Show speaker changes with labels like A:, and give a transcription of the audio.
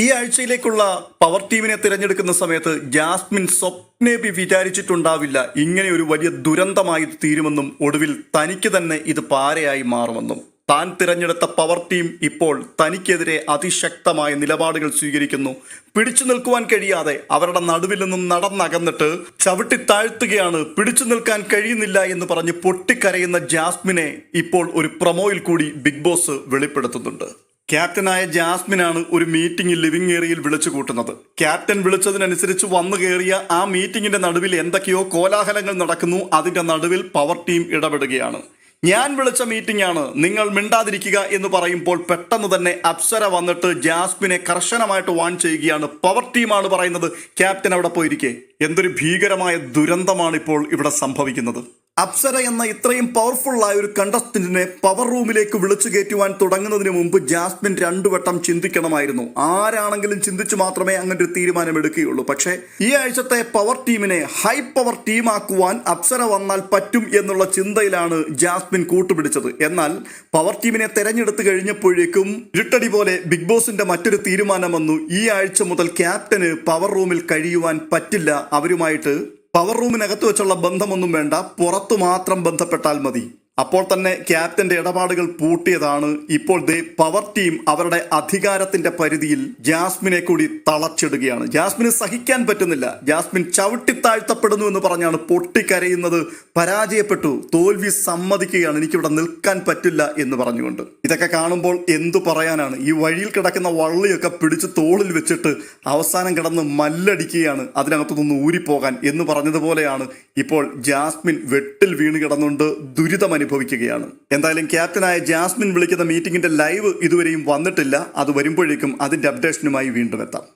A: ഈ ആഴ്ചയിലേക്കുള്ള പവർ ടീമിനെ തിരഞ്ഞെടുക്കുന്ന സമയത്ത് ജാസ്മിൻ സ്വപ്നെ ബി വിചാരിച്ചിട്ടുണ്ടാവില്ല. ഇങ്ങനെ ഒരു വലിയ ദുരന്തമായി തീരുമെന്നും ഒടുവിൽ തനിക്ക് തന്നെ ഇത് പാരയായി മാറുമെന്നും. താൻ തിരഞ്ഞെടുത്ത പവർ ടീം ഇപ്പോൾ തനിക്കെതിരെ അതിശക്തമായ നിലപാടുകൾ സ്വീകരിക്കുന്നു. പിടിച്ചു നിൽക്കുവാൻ കഴിയാതെ അവരുടെ നടുവിൽ നിന്നും നടന്നകന്നിട്ട് ചവിട്ടി താഴ്ത്തുകയാണ്. പിടിച്ചു നിൽക്കാൻ കഴിയുന്നില്ല എന്ന് പറഞ്ഞ് പൊട്ടിക്കരയുന്ന ജാസ്മിനെ ഇപ്പോൾ ഒരു പ്രൊമോയിൽ കൂടി ബിഗ് ബോസ് വെളിപ്പെടുത്തുന്നുണ്ട്. ക്യാപ്റ്റനായ ജാസ്മിനാണ് ഒരു മീറ്റിംഗിൽ ലിവിംഗ് ഏരിയയിൽ വിളിച്ചു കൂട്ടുന്നത്. ക്യാപ്റ്റൻ വിളിച്ചതിനനുസരിച്ച് വന്നു കയറിയ ആ മീറ്റിംഗിന്റെ നടുവിൽ എന്തൊക്കെയോ കോലാഹലങ്ങൾ നടക്കുന്നു. അതിന്റെ നടുവിൽ പവർ ടീം ഇടപെടുകയാണ്. ഞാൻ വിളിച്ച മീറ്റിംഗ് ആണ് നിങ്ങൾ മിണ്ടാതിരിക്കുക എന്ന് പറയുമ്പോൾ പെട്ടെന്ന് തന്നെ അപ്സര വന്നിട്ട് ജാസ്മിനെ കർശനമായിട്ട് വാൺ ചെയ്യുകയാണ്. പവർ ടീമാണ് പറയുന്നത്. ക്യാപ്റ്റൻ അവിടെ പോയിരിക്കെ. എന്തൊരു ഭീകരമായ ദുരന്തമാണ് ഇപ്പോൾ ഇവിടെ സംഭവിക്കുന്നത്. അപ്സര എന്ന ഇത്രയും പവർഫുൾ ആയ ഒരു കണ്ടസ്റ്റന്റിനെ പവർ റൂമിലേക്ക് വിളിച്ചു കയറ്റുവാൻ തുടങ്ങുന്നതിന് മുമ്പ് ജാസ്മിൻ രണ്ടു വട്ടം ചിന്തിക്കണമായിരുന്നു. ആരാണെങ്കിലും ചിന്തിച്ചു മാത്രമേ അങ്ങനെ ഒരു തീരുമാനം എടുക്കുകയുള്ളൂ പക്ഷേ ഈ ആഴ്ചത്തെ പവർ ടീമിനെ ഹൈ പവർ ടീമാക്കുവാൻ അപ്സര വന്നാൽ പറ്റും എന്നുള്ള ചിന്തയിലാണ് ജാസ്മിൻ കൂട്ടുപിടിച്ചത്. എന്നാൽ പവർ ടീമിനെ തെരഞ്ഞെടുത്തു കഴിഞ്ഞപ്പോഴേക്കും ഇരുട്ടടി പോലെ ബിഗ് ബോസിന്റെ മറ്റൊരു തീരുമാനം വന്നു ഈ ആഴ്ച മുതൽ ക്യാപ്റ്റന് പവർ റൂമിൽ കഴിയുവാൻ പറ്റില്ല. അവരുമായിട്ട് പവർ റൂമിനകത്ത് വെച്ചുള്ള ബന്ധമൊന്നും വേണ്ട. പുറത്തു മാത്രം ബന്ധപ്പെട്ടാൽ മതി. അപ്പോൾ തന്നെ ക്യാപ്റ്റന്റെ ഇടപാടുകൾ പൂട്ടിയതാണ്. ഇപ്പോൾ ദേ പവർ ടീം അവരുടെ അധികാരത്തിന്റെ പരിധിയിൽ ജാസ്മിനെ കൂടി തളച്ചിടുകയാണ്. ജാസ്മിന് സഹിക്കാൻ പറ്റുന്നില്ല. ജാസ്മിൻ ചവിട്ടിത്താഴ്ത്തപ്പെടുന്നു എന്ന് പറഞ്ഞാണ് പൊട്ടിക്കരയുന്നത്. പരാജയപ്പെട്ടു. തോൽവി സമ്മതിക്കുകയാണ്. എനിക്കിവിടെ നിൽക്കാൻ പറ്റില്ല എന്ന് പറഞ്ഞുകൊണ്ട്. ഇതൊക്കെ കാണുമ്പോൾ എന്തു പറയാനാണ്? ഈ വഴിയിൽ കിടക്കുന്ന വള്ളിയൊക്കെ പിടിച്ച് തോളിൽ വെച്ചിട്ട് അവസാനം കിടന്ന് മല്ലടിക്കുകയാണ്. അതിനകത്തുനിന്ന് ഊരിപ്പോകാൻ എന്ന് പറഞ്ഞതുപോലെയാണ് ഇപ്പോൾ ജാസ്മിൻ വെട്ടിൽ വീണ് കിടന്നുകൊണ്ട് ദുരിതം അനുഭവിക്കുകയാണ്. എന്തായാലും ക്യാപ്റ്റനായ ജാസ്മിൻ വിളിക്കുന്ന മീറ്റിംഗിന്റെ ലൈവ് ഇതുവരെയും വന്നിട്ടില്ല. അത് വരുമ്പോഴേക്കും അതിന്റെ അപ്ഡേഷനുമായി വീണ്ടും എത്താം.